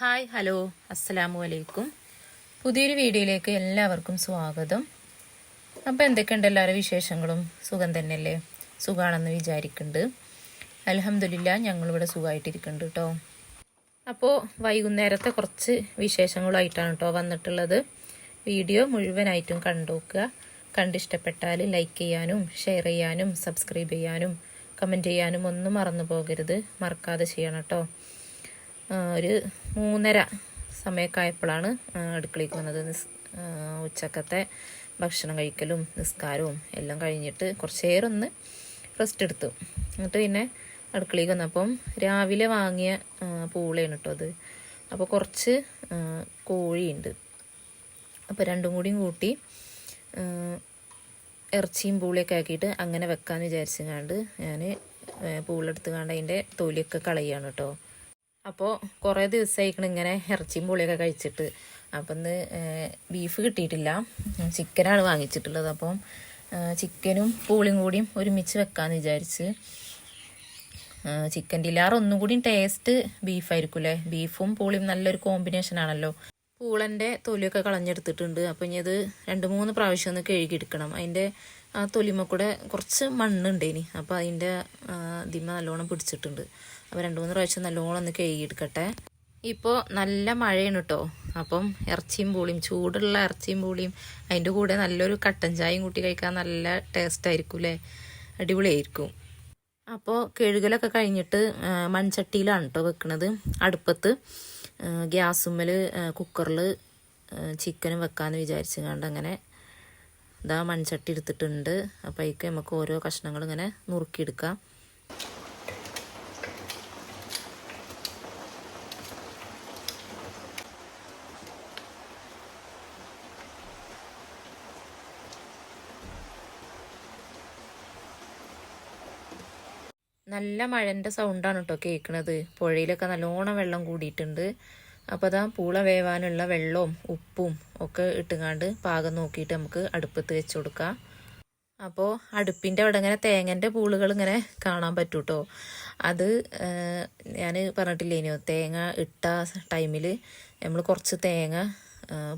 Hi hello അസ്സലാമു അലൈക്കും പുതിയൊരു വീഡിയോയിലേക്ക് എല്ലാവർക്കും സ്വാഗതം. അപ്പോൾ എന്തൊക്കെയുണ്ട് എല്ലാവരുടെ വിശേഷങ്ങളും? സുഖം തന്നെയല്ലേ? സുഖമാണെന്ന് വിചാരിക്കുന്നുണ്ട് അലഹമില്ല ഞങ്ങളിവിടെ സുഖമായിട്ടിരിക്കുന്നുണ്ട് കേട്ടോ അപ്പോൾ വൈകുന്നേരത്തെ കുറച്ച് വിശേഷങ്ങളുമായിട്ടാണ് കേട്ടോ വന്നിട്ടുള്ളത്. വീഡിയോ മുഴുവനായിട്ടും കണ്ടുനോക്കുക കണ്ടിഷ്ടപ്പെട്ടാൽ ലൈക്ക് ചെയ്യാനും ഷെയർ ചെയ്യാനും സബ്സ്ക്രൈബ് ചെയ്യാനും കമന്റ് ചെയ്യാനും ഒന്നും മറന്നു പോകരുത്. മറക്കാതെ ചെയ്യണം കേട്ടോ ഒരു മൂന്നര സമയമൊക്കെ ആയപ്പോഴാണ് അടുക്കളയ്ക്ക് വന്നത്. ഉച്ചക്കത്തെ ഭക്ഷണം കഴിക്കലും നിസ്കാരവും എല്ലാം കഴിഞ്ഞിട്ട് കുറച്ചേറെ ഒന്ന് റെസ്റ്റ് എടുത്തു. എന്നിട്ട് പിന്നെ അടുക്കളയ്ക്ക് വന്നപ്പം രാവിലെ വാങ്ങിയ പൂളയാണ് കേട്ടോ അത്. അപ്പോൾ കുറച്ച് കോഴിയുണ്ട്. അപ്പോൾ രണ്ടും കൂടിയും കൂട്ടി ഇറച്ചിയും പൂളിയൊക്കെ ആക്കിയിട്ട് അങ്ങനെ വെക്കാമെന്ന് വിചാരിച്ചങ്ങാണ്ട് ഞാൻ പൂളെടുത്ത് കണ്ട് അതിന്റെ തൊലിയൊക്കെ കളയാണ് കേട്ടോ അപ്പോൾ കുറേ ദിവസമായിക്കണം ഇങ്ങനെ ഇറച്ചിയും പുളിയൊക്കെ കഴിച്ചിട്ട്. അപ്പം ഇന്ന് ബീഫ് കിട്ടിയിട്ടില്ല. ചിക്കനാണ് വാങ്ങിച്ചിട്ടുള്ളത്. അപ്പം ചിക്കനും പൂളിയും കൂടിയും ഒരുമിച്ച് വെക്കാമെന്ന് വിചാരിച്ച് ചിക്കൻ ഡിലാർ ഒന്നും കൂടി ടേസ്റ്റ് ബീഫായിരിക്കും അല്ലേ ബീഫും പൂളിയും നല്ലൊരു കോമ്പിനേഷൻ ആണല്ലോ. പൂളന്റെ തൊലിയൊക്കെ കളഞ്ഞെടുത്തിട്ടുണ്ട്. അപ്പം ഇനി അത് രണ്ട് മൂന്ന് പ്രാവശ്യം ഒന്ന് കഴുകിയെടുക്കണം. അതിന്റെ ആ തൊലിമ കൂടെ കുറച്ച് മണ്ണുണ്ട് ഇനി അപ്പോൾ അതിന്റെ ദിമ നല്ലോണം പിടിച്ചിട്ടുണ്ട്. അപ്പോൾ രണ്ട് മൂന്ന് പ്രാവശ്യം നല്ലോണം ഒന്ന് കഴുകിയെടുക്കട്ടെ. ഇപ്പോൾ നല്ല മഴയാണ് കേട്ടോ അപ്പം ഇറച്ചിയും പൂളിയും ചൂടുള്ള ഇറച്ചിയും പൂളിയും അതിന്റെ കൂടെ നല്ലൊരു കട്ടൻ ചായയും കൂട്ടി കഴിക്കാൻ നല്ല ടേസ്റ്റ് ആയിരിക്കും അല്ലേ അടിപൊളിയായിരിക്കും. അപ്പോൾ കഴുകലൊക്കെ കഴിഞ്ഞിട്ട് മൺചട്ടിയിലാണ് കേട്ടോ വെക്കുന്നത് അടുപ്പത്ത് ഗ്യാസുമ്മൽ കുക്കറിൽ ചിക്കനും വെക്കാമെന്ന് വിചാരിച്ചു കണ്ട് അങ്ങനെ ഇതാ മൺചട്ടി എടുത്തിട്ടുണ്ട്. അപ്പോൾ അതിക്ക് നമുക്ക് ഓരോ കഷ്ണങ്ങൾ ഇങ്ങനെ നുറുക്കിയെടുക്കാം. നല്ല മഴന്റെ സൗണ്ടാണ് കേട്ടോ കേൾക്കണത് പുഴയിലൊക്കെ നല്ലോണം വെള്ളം കൂടിയിട്ടുണ്ട്. അപ്പോൾ അതാ പൂള വേവാനുള്ള വെള്ളവും ഉപ്പും ഒക്കെ ഇട്ടുകാണ്ട് പാകം നോക്കിയിട്ട് നമുക്ക് അടുപ്പത്ത് വെച്ച് കൊടുക്കാം. അപ്പോൾ അടുപ്പിന്റെ അവിടെ ഇങ്ങനെ തേങ്ങന്റെ പൂളുകൾ ഇങ്ങനെ കാണാൻ പറ്റൂട്ടോ? അത് ഞാൻ പറഞ്ഞിട്ടില്ലേനോ തേങ്ങ ഇട്ട ടൈമിൽ നമ്മൾ കുറച്ച് തേങ്ങ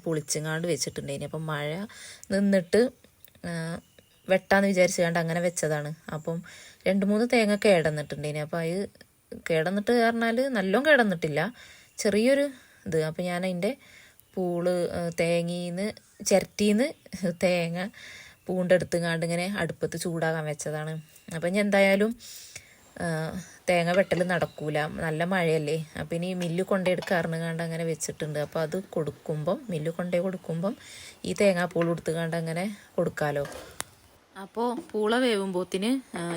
പുളിച്ചങ്ങാണ്ട് വെച്ചിട്ടുണ്ട് വെച്ചിട്ടുണ്ടേനി. അപ്പം മഴ നിന്നിട്ട് വെട്ടാന്ന് വിചാരിച്ചുകൊണ്ട് അങ്ങനെ വെച്ചതാണ്. അപ്പം രണ്ട് മൂന്ന് തേങ്ങ കേടന്നിട്ടുണ്ടേനി. അപ്പം അത് കേടന്നിട്ട് പറഞ്ഞാൽ നല്ലോണം കേടന്നിട്ടില്ല. ചെറിയൊരു ഇത്. അപ്പം ഞാൻ അതിന്റെ പൂൾ തേങ്ങീന്ന് ചിരട്ടിന്ന് തേങ്ങ പൂണ്ടെടുത്തുങ്ങാണ്ട് ഇങ്ങനെ അടുപ്പത്ത് ചൂടാകാൻ വെച്ചതാണ്. അപ്പം ഞാൻ എന്തായാലും തേങ്ങ വെട്ടൽ നടക്കൂല. നല്ല മഴയല്ലേ. അപ്പം ഇനി മില്ല് കൊണ്ടെടുക്കാറിന് കണ്ട് അങ്ങനെ വെച്ചിട്ടുണ്ട്. അപ്പോൾ അത് കൊടുക്കുമ്പം മില്ല് കൊണ്ടേ കൊടുക്കുമ്പം ഈ തേങ്ങാപ്പൂൾ കൊടുത്തുകൊണ്ട് അങ്ങനെ കൊടുക്കാലോ. അപ്പോൾ പൂള വേവുമ്പോത്തിന്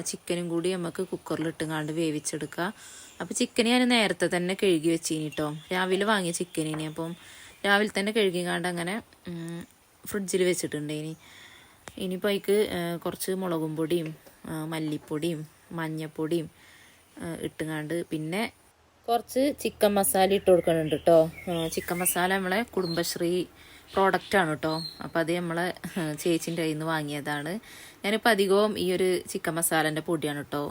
ചിക്കനും കൂടി നമുക്ക് കുക്കറിലിട്ടുങ്ങാണ്ട് വേവിച്ചെടുക്കുക അപ്പോൾ ചിക്കൻ ഞാൻ നേരത്തെ തന്നെ കഴുകി വെച്ചിനി കേട്ടോ രാവിലെ വാങ്ങിയ ചിക്കനിനി അപ്പം രാവിലെ തന്നെ കഴുകി കാണ്ട് അങ്ങനെ ഫ്രിഡ്ജിൽ വെച്ചിട്ടുണ്ട് ഇനി ഇനിയിപ്പോൾ അതിക്ക് കുറച്ച് മുളകും പൊടിയും മല്ലിപ്പൊടിയും മഞ്ഞപ്പൊടിയും ഇട്ടുകാണ്ട് പിന്നെ കുറച്ച് ചിക്കൻ മസാല ഇട്ട് കൊടുക്കുന്നുണ്ട് കേട്ടോ ചിക്കൻ മസാല നമ്മളെ കുടുംബശ്രീ പ്രോഡക്റ്റ് ആണ് കേട്ടോ അപ്പോൾ അത് നമ്മളെ ചേച്ചിന്റെ കയ്യിൽ നിന്ന് വാങ്ങിയതാണ്. ഞാനിപ്പോൾ അധികവും ഈ ഒരു ചിക്കൻ മസാലന്റെ പൊടിയാണ് കേട്ടോ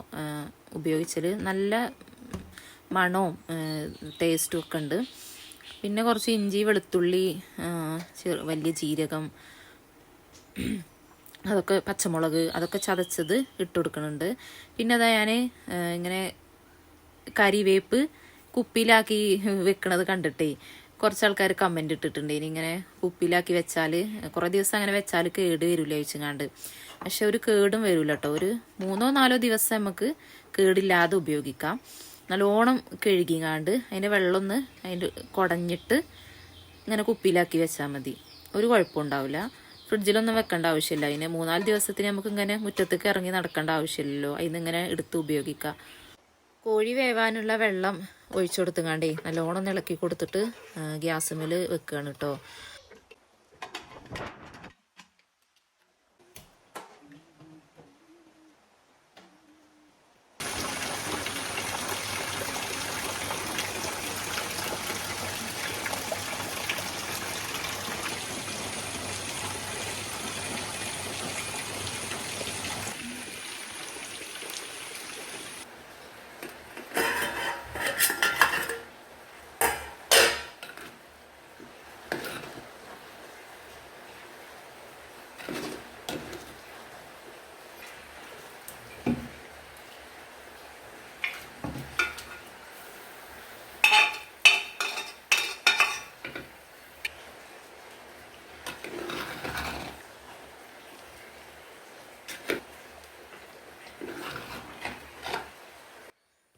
ഉപയോഗിച്ചത് നല്ല മണവും ടേസ്റ്റും ഒക്കെ ഉണ്ട്. പിന്നെ കുറച്ച് ഇഞ്ചി വെളുത്തുള്ളി വലിയ ജീരകം അതൊക്കെ പച്ചമുളക് അതൊക്കെ ചതച്ചത് ഇട്ട് കൊടുക്കുന്നുണ്ട് പിന്നെ അതാ ഞാൻ ഇങ്ങനെ കരിവേപ്പ് കുപ്പിയിലാക്കി വെക്കണത് കണ്ടിട്ടേ കുറച്ച് ആൾക്കാർ കമന്റ് ഇട്ടിട്ടുണ്ട് ഇനി ഇങ്ങനെ കുപ്പിയിലാക്കി വെച്ചാൽ കുറേ ദിവസം അങ്ങനെ വെച്ചാൽ കേട് വരില്ല ചോദിച്ചങ്ങാണ്ട്. പക്ഷെ ഒരു കേടും വരില്ല കേട്ടോ ഒരു മൂന്നോ നാലോ ദിവസം നമുക്ക് കേടില്ലാതെ ഉപയോഗിക്കാം. നല്ലോണം കഴുകിങ്ങാണ്ട് അതിന്റെ വെള്ളം ഒന്ന് അതിന്റെ കുടഞ്ഞിട്ട് ഇങ്ങനെ കുപ്പിയിലാക്കി വെച്ചാൽ മതി. ഒരു കുഴപ്പം ഉണ്ടാവില്ല. ഫ്രിഡ്ജിലൊന്നും വെക്കേണ്ട ആവശ്യമില്ല. അതിന് മൂന്നാൽ ദിവസത്തിന് നമുക്ക് ഇങ്ങനെ മുറ്റത്തേക്ക് ഇറങ്ങി നടക്കേണ്ട ആവശ്യമില്ലല്ലോ. അതിന് ഇങ്ങനെ എടുത്ത് ഉപയോഗിക്കുക കോഴി വേവാനുള്ള വെള്ളം ഒഴിച്ചു കൊടുത്തുങ്ങാണ്ടേ നല്ലോണം ഇളക്കി കൊടുത്തിട്ട് ഗ്യാസ് മേൽ വെക്കുകയാണ് കേട്ടോ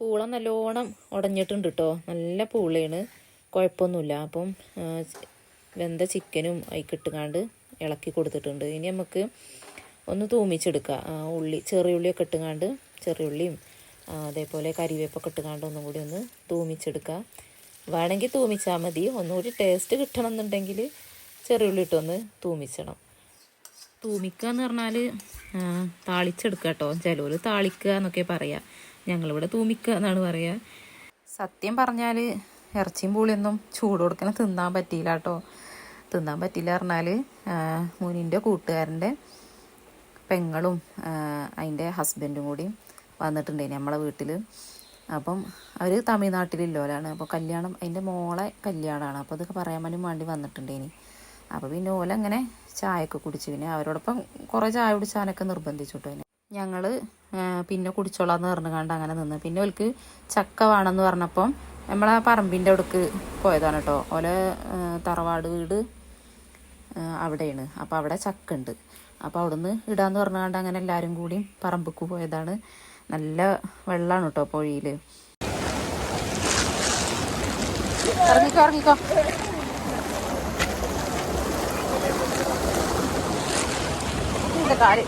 പൂള നല്ലോണം ഉടഞ്ഞിട്ടുണ്ട് കേട്ടോ നല്ല പൂളയാണ് കുഴപ്പമൊന്നുമില്ല അപ്പം വെന്ത ചിക്കനും അതിക്കിട്ടുകാണ്ട് ഇളക്കി കൊടുത്തിട്ടുണ്ട്. ഇനി നമുക്ക് ഒന്ന് തൂമിച്ചെടുക്കുക ഉള്ളി ചെറിയുള്ളിയൊക്കെ ഇട്ടുകാണ്ട് ചെറിയുള്ളിയും അതേപോലെ കരിവേപ്പൊക്കെ ഇട്ടുകാണ്ട് ഒന്നും കൂടി ഒന്ന് തൂമിച്ചെടുക്കുക വേണമെങ്കിൽ തൂമിച്ചാൽ മതി. ഒന്നുകൂടി ടേസ്റ്റ് കിട്ടണം എന്നുണ്ടെങ്കിൽ ചെറിയുള്ളി ഇട്ടൊന്ന് തൂമിച്ചണം. തൂമിക്കുക എന്ന് പറഞ്ഞാൽ താളിച്ചെടുക്കുക കേട്ടോ ചിലവർ താളിക്കുക എന്നൊക്കെ പറയാം. ഞങ്ങളിവിടെ തൂമിക്കുക എന്നാണ് പറയുക സത്യം പറഞ്ഞാൽ ഇറച്ചിയും പൂളിയൊന്നും ചൂട് കൊടുക്കണം തിന്നാൻ പറ്റിയില്ല കേട്ടോ. തിന്നാൻ പറ്റിയില്ല പറഞ്ഞാൽ മുനിന്റെ കൂട്ടുകാരന്റെ പെങ്ങളും അതിന്റെ ഹസ്ബൻഡും കൂടി വന്നിട്ടുണ്ടായിരുന്നു നമ്മളെ വീട്ടിൽ അപ്പം അവർ തമിഴ്നാട്ടിലുള്ളവരാണ് അപ്പോൾ കല്യാണം അതിന്റെ മോളെ കല്യാണമാണ് അപ്പോൾ അതൊക്കെ പറയാൻ വേണ്ടി വേണ്ടി വന്നിട്ടുണ്ടേനി അപ്പോൾ പിന്നെ ഓല അങ്ങനെ ചായയൊക്കെ കുടിച്ചു പിന്നെ അവരോടൊപ്പം കുറേ ചായ കുടിച്ചാനൊക്കെ നിർബന്ധിച്ചു കേട്ടോ ഞങ്ങൾ പിന്നെ കുടിച്ചോളാന്ന് പറഞ്ഞു കണ്ട് അങ്ങനെ നിന്ന്. പിന്നെ ഓൽക്ക് ചക്ക വേണമെന്ന് പറഞ്ഞപ്പം നമ്മളെ പറമ്പിന്റെ അടുക്ക് പോയതാണ് കേട്ടോ ഓലെ തറവാട് വീട് അവിടെയാണ്. അപ്പോൾ അവിടെ ചക്ക ഉണ്ട് അപ്പോൾ അവിടുന്ന് ഇടാന്ന് പറഞ്ഞു പറഞ്ഞുകൊണ്ട് അങ്ങനെ എല്ലാവരും കൂടിയും പറമ്പക്ക് പോയതാണ്. നല്ല വെള്ളമാണ് കേട്ടോ പുഴയിൽ ഇറങ്ങിക്കോ ഇറങ്ങിക്കോ. കാര്യം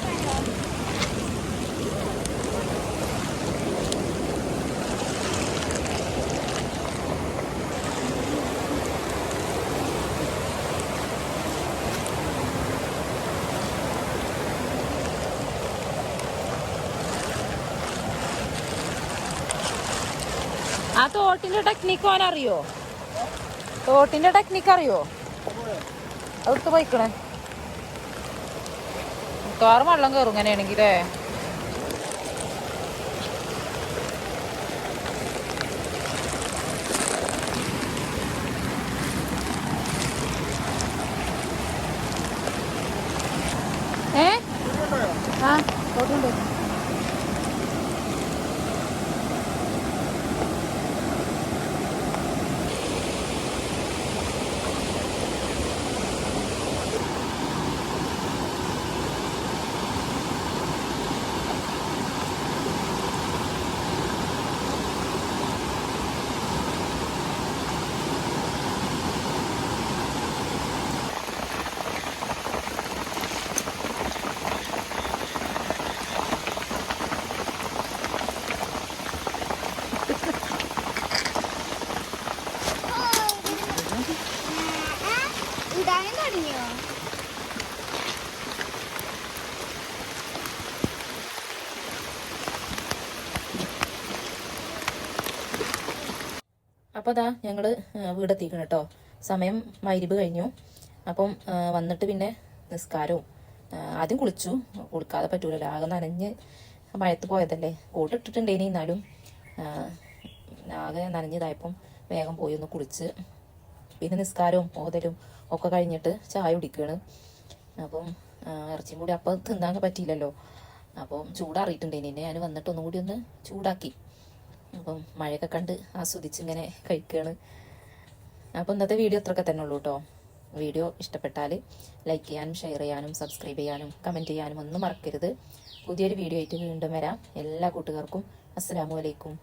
ആ തോട്ടിന്റെ ടെക്നിക്ക് ഓൻ അറിയോ? തോട്ടിന്റെ ടെക്നിക്ക് അറിയോ? അവിടുത്തെ പോയിക്കണേ. മിക്കവാറും വെള്ളം കയറും ഇങ്ങനെയാണെങ്കിലേ. അപ്പോൾ അതാ ഞങ്ങൾ വീടെത്തിക്കണം കേട്ടോ സമയം മൈരിബ് കഴിഞ്ഞു. അപ്പം വന്നിട്ട് പിന്നെ നിസ്കാരവും ആദ്യം കുളിച്ചു. കുളിക്കാതെ പറ്റൂലല്ലോ ആകെ നനഞ്ഞ് മഴത്ത് പോയതല്ലേ. കോട്ടിട്ടിട്ടുണ്ടേനി എന്നാലും ആകെ നനഞ്ഞതായപ്പം വേഗം പോയി ഒന്ന് കുളിച്ച് പിന്നെ നിസ്കാരവും ഓതലും ഒക്കെ കഴിഞ്ഞിട്ട് ചായ കുടിക്കുകയാണ് അപ്പം ഇറച്ചിയും കൂടി അപ്പം തിന്നാൻ പറ്റിയില്ലല്ലോ. അപ്പം ചൂടാറിയിട്ടുണ്ടേനി. ഞാൻ വന്നിട്ട് ഒന്നും കൂടി ഒന്ന് ചൂടാക്കി. അപ്പം മഴയൊക്കെ കണ്ട് ആസ്വദിച്ച് ഇങ്ങനെ കഴിക്കുകയാണ് അപ്പോൾ ഇന്നത്തെ വീഡിയോ അത്രയൊക്കെ തന്നെ ഉള്ളൂ കേട്ടോ വീഡിയോ ഇഷ്ടപ്പെട്ടാൽ ലൈക്ക് ചെയ്യാനും ഷെയർ ചെയ്യാനും സബ്സ്ക്രൈബ് ചെയ്യാനും കമന്റ് ചെയ്യാനും ഒന്നും മറക്കരുത്. പുതിയൊരു വീഡിയോ ആയിട്ട് വീണ്ടും വരാം. എല്ലാ കൂട്ടുകാർക്കും അസ്സാം വലൈക്കും